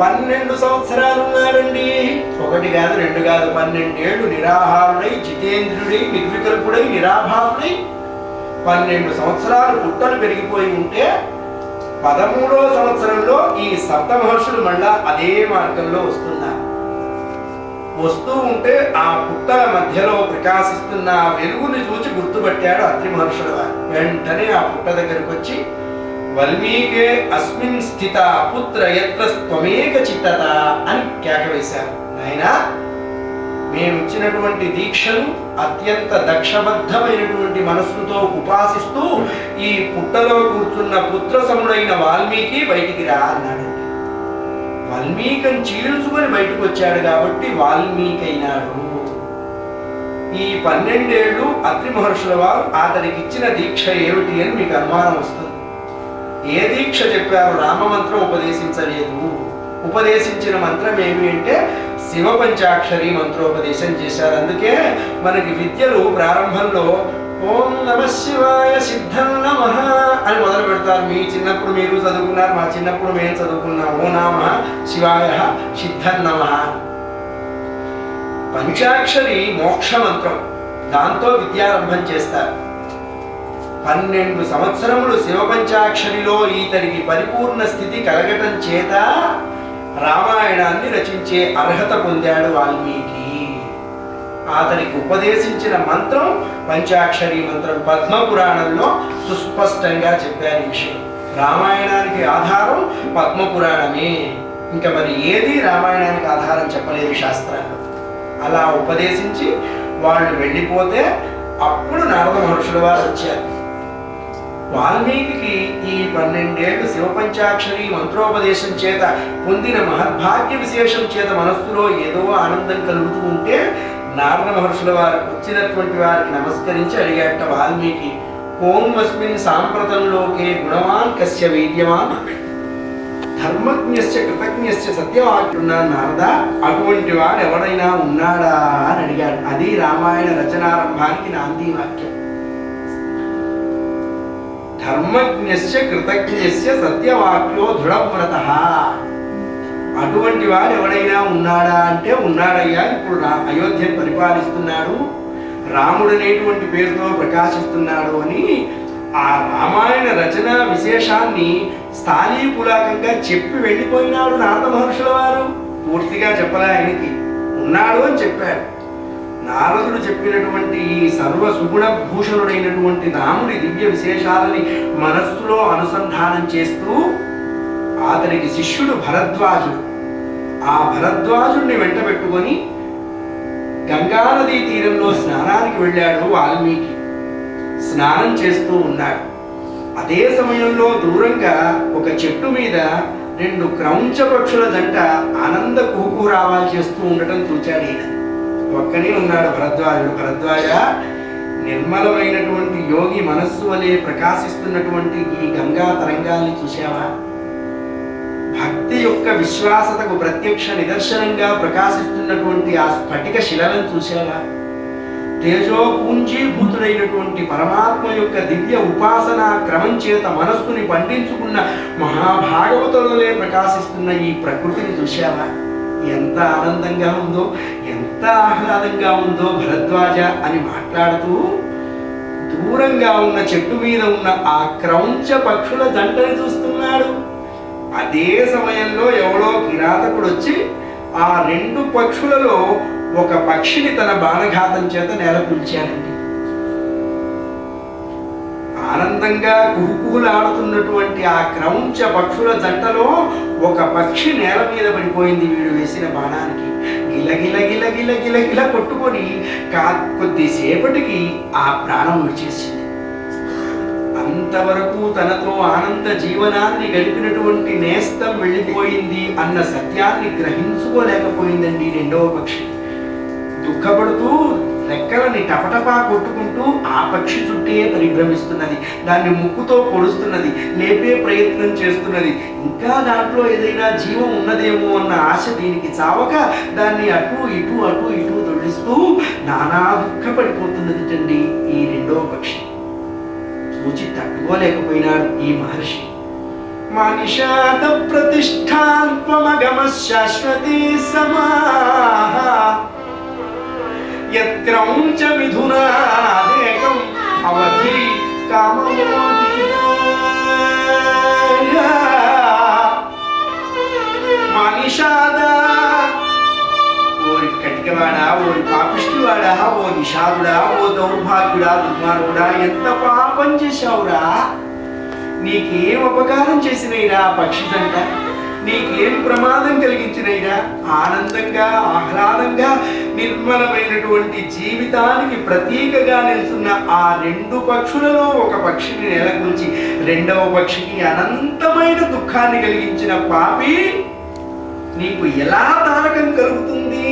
పన్నెండు సంవత్సరాలు ఉన్నాడండి. ఒకటి కాదు రెండు కాదు పన్నెండేళ్ళు నిరాహారుడై జితేంద్రుడై నిర్వికల్పుడై నిరాభాసుడై పన్నెండు సంవత్సరాలు పుట్టలు పెరిగిపోయి ఉంటే పదమూడో సంవత్సరంలో ఈ సప్త మహర్షులు మళ్ళా అదే మార్గంలో వస్తున్నారు. వస్తూ ఉంటే ఆ పుట్టల మధ్యలో ప్రకాశిస్తున్న వెలుగుని చూచి గుర్తుపట్టాడు అత్రి మహర్షుడు వారు. వెంటనే ఆ పుట్ట దగ్గరకు వచ్చి వల్మీకే అస్మిన్ స్థిత పుత్ర ఎత్ర త్వమేక చిత్తత అని కేక వేశారు నాయనా మేము ఇచ్చినటువంటి దీక్షను అత్యంత దక్షబద్ధమైనటువంటి మనస్సుతో ఉపాసిస్తూ ఈ పుట్టలో కూర్చున్న పుత్రసముడైన వాల్మీకి బయటికి రా అన్నాడు. వాల్మీకిని చీల్చుకొని బయటకు వచ్చాడు కాబట్టి వాల్మీకి అయినాడు ఈ పన్నెండేళ్ళు అత్రి మహర్షుల వారు అతనికి ఇచ్చిన దీక్ష ఏమిటి అని మీకు అనుమానం వస్తుంది. ఏ దీక్ష చెప్పారు రామమంత్రం ఉపదేశించలేదు. ఉపదేశించిన మంత్రం ఏమి అంటే శివ పంచాక్షరి మంత్రోపదేశం చేశారు. అందుకే మనకి విద్యలు ప్రారంభంలో ఓం నమ శివాయ సిద్ధం నమ అని మొదలు పెడతారు. మీ చిన్నప్పుడు మీరు చదువుకున్నారు మా చిన్నప్పుడు మేము చదువుకున్నాము ఓ నామ శివాయ సిద్ధం నమ. పంచాక్షరి మోక్ష మంత్రం. దాంతో విద్యారంభం చేస్తారు. పన్నెండు సంవత్సరములు శివపంచాక్షరిలో ఈతనికి పరిపూర్ణ స్థితి కలగటం చేత రామాయణాన్ని రచించే అర్హత పొందాడు వాల్మీకి. అతనికి ఉపదేశించిన మంత్రం పంచాక్షరి మంత్రం పద్మ పురాణంలో సుస్పష్టంగా చెప్పారు ఈ విషయం. రామాయణానికి ఆధారం పద్మ పురాణమే ఇంకా మరి ఏది రామాయణానికి ఆధారం చెప్పలేదు శాస్త్రాలు. అలా ఉపదేశించి వాళ్ళు వెళ్ళిపోతే అప్పుడు నారద మహర్షుల వారు వచ్చారు. వాల్మీకి ఈ పన్నెండేళ్ళు శివపంచాక్షరి మంత్రోపదేశం చేత పొందిన మహద్భాగ్య విశేషం చేత మనస్సులో ఏదో ఆనందం కలుగుతూ ఉంటే నారద మహర్షుల వారికి వచ్చినటువంటి వారికి నమస్కరించి అడిగాట వాల్మీకి కోమస్మిన్ సాంప్రతంలోకే గుణవాన్ కస్య వీర్యవాన్ ధర్మజ్ఞస్య కృతజ్ఞస్య సత్యవాక్యున్నా నారద? అటువంటి వాడు ఎవడైనా ఉన్నాడా? అని అడిగాడు అది రామాయణ రచనారంభానికి నాంది వాక్యం. ధర్మజ్ఞస్య కృతజ్ఞస్య సత్యవాక్యో దృఢవ్రత అటువంటి వాడు ఎవడైనా ఉన్నాడా అంటే ఉన్నాడయ్యా ఇప్పుడు రా- అయోధ్యను పరిపాలిస్తున్నాడు రాముడు అనేటువంటి పేరుతో ప్రకాశిస్తున్నాడు అని ఆ రామాయణ రచన విశేషాన్ని స్థానీపులాకంగా చెప్పి వెళ్ళిపోయినాడు నారద మహర్షుల వారు. పూర్తిగా చెప్పలే ఆయనకి. ఉన్నాడు అని చెప్పాడు నారదుడు చెప్పినటువంటి ఈ సర్వ సుగుణ భూషణుడైనటువంటి రాముడి దివ్య విశేషాలని మనస్సులో అనుసంధానం చేస్తూ అతనికి శిష్యుడు భరద్వాజుడు. ఆ భరద్వాజుడిని వెంట పెట్టుకొని గంగానదీ తీరంలో స్నానానికి వెళ్ళాడు వాల్మీకి. స్నానం చేస్తూ ఉన్నాడు. అదే సమయంలో దూరంగా ఒక చెట్టు మీద రెండు క్రౌంచ పక్షుల జంట ఆనంద కుహుకురావాలు చేస్తూ ఉండటం చూచాడు ఈయన. ఒక్కనే ఉన్నాడు భరద్వాజుడు. భరద్వాజ నిర్మలమైనటువంటి యోగి మనస్సు వలె ప్రకాశిస్తున్నటువంటి ఈ గంగా తరంగాల్ని చూసావా భక్తి యొక్క విశ్వాసతకు ప్రత్యక్ష నిదర్శనంగా ప్రకాశిస్తున్నటువంటి ఆ స్ఫటిక శిలలను చూసావా తేజో పూంజీభూతుడైనటువంటి పరమాత్మ యొక్క దివ్య ఉపాసన క్రమం చేత మనస్సుని పండించుకున్న మహాభాగవతులలే ప్రకాశిస్తున్న ఈ ప్రకృతిని చూశావా? ఎంత ఆనందంగా ఉందో ఎంత ఆహ్లాదంగా ఉందో భరద్వాజ అని మాట్లాడుతూ దూరంగా ఉన్న చెట్టు మీద ఉన్న ఆ క్రౌంచ పక్షుల జంటని చూస్తున్నాడు. అదే సమయంలో ఎవడో కిరాతకుడు వచ్చి ఆ రెండు పక్షులలో ఒక పక్షిని తన బాణఘాతం చేత నేలకూల్చాడండి ఆనందంగా కుహుకుహులాడుతున్నటువంటి ఆ క్రౌంచ పక్షుల జంటలో ఒక పక్షి నేల మీద పడిపోయింది వీడు వేసిన బాణానికి. గిల గిల గిల గిల గిల గిల కొట్టుకొని కా కొద్దిసేపటికి ఆ ప్రాణం వచ్చేసింది అంతవరకు తనతో ఆనంద జీవనాన్ని గడిపినటువంటి నేస్తం వెళ్ళిపోయింది అన్న సత్యాన్ని గ్రహించుకోలేకపోయిందండి రెండవ పక్షి. దుఃఖపడుతూ రెక్కలని టపటపా కొట్టుకుంటూ ఆ పక్షి చుట్టే పరిభ్రమిస్తున్నది. దాన్ని ముక్కుతో పొడుస్తున్నది. లేపే ప్రయత్నం చేస్తున్నది. ఇంకా దాంట్లో ఏదైనా జీవం ఉన్నదేమో అన్న ఆశ దీనికి చావక దాన్ని అటు ఇటు అటు ఇటు తొలిస్తూ నానా దుఃఖపడిపోతున్నది అండి ఈ రెండో పక్షి. చూచి తట్టుకోలేకపోయినాడు ఈ మహర్షి. మనిషాత ప్రతిష్టాన్త్వమగమ శాశ్వతీ సమాహ. యత్రౌంచ మిథునాదేకం అవధి మనిషాదా ఓరి కటికవాడా ఓరి పాపిష్టివాడా ఓ నిషాదుడా ఓ దౌర్భాగ్యుడా దుర్మార్గుడా ఎంత పాపం చేశావురా? నీకేం అపకారం చేసినైరా పక్షి నీకేం ప్రమాదం కలిగించినైరా ఆనందంగా ఆహ్లాదంగా నిర్మలమైనటువంటి జీవితానికి ప్రతీకగా నిలుస్తున్న ఆ రెండు పక్షులలో ఒక పక్షిని నెలకొల్చి రెండవ పక్షికి అనంతమైన దుఃఖాన్ని కలిగించిన పాపి నీకు ఎలా తారకం కలుగుతుంది?